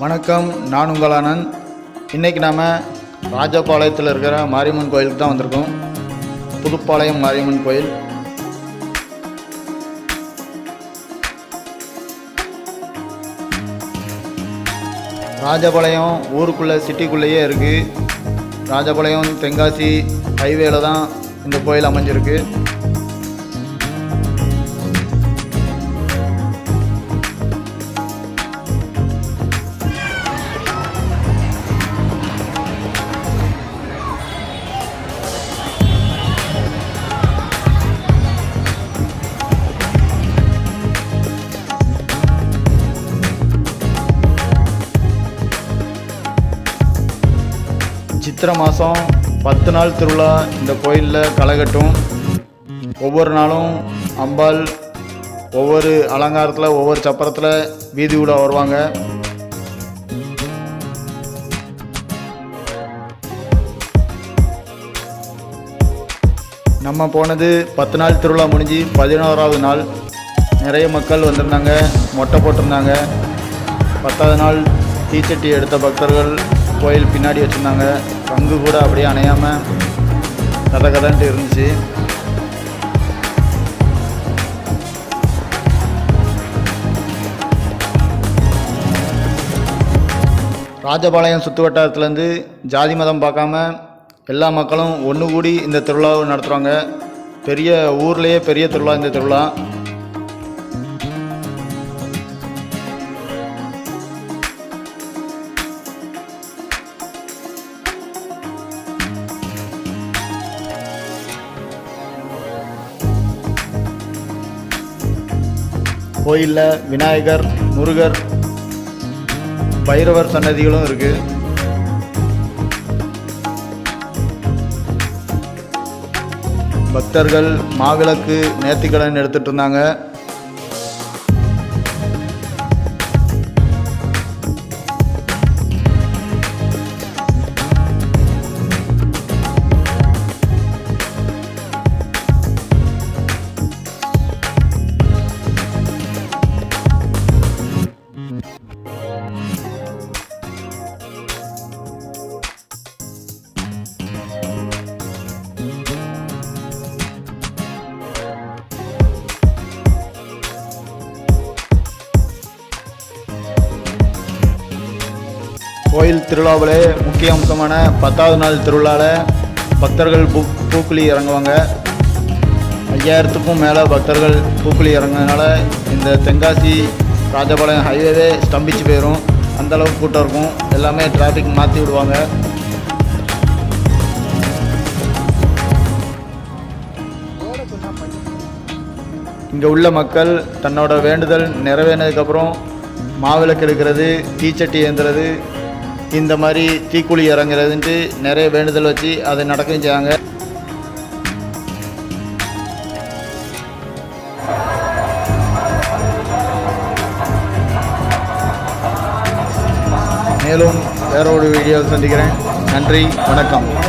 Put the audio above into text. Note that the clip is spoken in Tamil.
வணக்கம் நான் உங்கள் ஆனந்த் இன்றைக்கி நாம் ராஜபாளையத்தில் இருக்கிற மாரியம்மன் கோயிலுக்கு தான் வந்திருக்கோம். புதுப்பாளையம் மாரியம்மன் கோயில். ராஜபாளையம் ஊருக்குள்ளே சிட்டிக்குள்ளேயே இருக்குது ராஜபாளையம் தென்காசி ஹைவேல தான் இந்த கோயில் அமைஞ்சிருக்கு. சித்திரை மாதம் பத்து நாள் திருவிழா இந்த கோயிலில் களைகட்டும் ஒவ்வொரு நாளும் அம்பாள் ஒவ்வொரு அலங்காரத்தில் ஒவ்வொரு சப்பரத்தில் வீதி உலா வருவாங்க. நம்ம போனது பத்து நாள் திருவிழா முடிஞ்சு பதினோராவது நாள். நிறைய மக்கள் வந்திருந்தாங்க மொட்டை போட்டிருந்தாங்க. பத்தாவது நாள் தீச்சட்டி எடுத்த பக்தர்கள் கோயில் பின்னாடி வச்சுருந்தாங்க. பங்கு கூட அப்படியே அணையாமல் கதை கதன்ட்டு இருந்துச்சு. ராஜபாளையம் சுற்று வட்டாரத்துலேருந்து ஜாதி மதம் பார்க்காம எல்லா மக்களும் ஒன்று கூடி இந்த திருவிழாவை நடத்துகிறாங்க பெரிய ஊர்லேயே பெரிய திருவிழா இந்த திருவிழா. கோயிலில் விநாயகர் முருகர் பைரவர் சன்னதிகளும் இருக்கு. பக்தர்கள் மாவிளக்கு நேர்த்திக்கடன் எடுத்துகிட்டு இருந்தாங்க. கோயில் திருவிழாவிலே முக்கிய அம்சமான பத்தாவது நாள் திருவிழாவில் பக்தர்கள் பூ பூக்குழி இறங்குவாங்க. ஐயாயிரத்துக்கும் மேலே பக்தர்கள் பூக்குழி இறங்குறதுனால இந்த தென்காசி ராஜபாளையம் ஹைவேவே ஸ்தம்பிச்சு போயிடும் அந்தளவுக்கு கூட்டம் இருக்கும். எல்லாமே டிராஃபிக் மாற்றி விடுவாங்க. இங்கே உள்ள மக்கள் தன்னோட வேண்டுதல் நிறைவேறினதுக்கப்புறம் மாவிளக்கு எடுக்கிறது தீச்சட்டி ஏந்துறது இந்த மாதிரி தீக்குழி இறங்குறதுன்ட்டு நிறைய வேண்டுதல் வச்சு அதை நடக்கவும் செய்வாங்க மேலும் வேற ஒரு வீடியோவில் சந்திக்கிறேன். நன்றி வணக்கம்.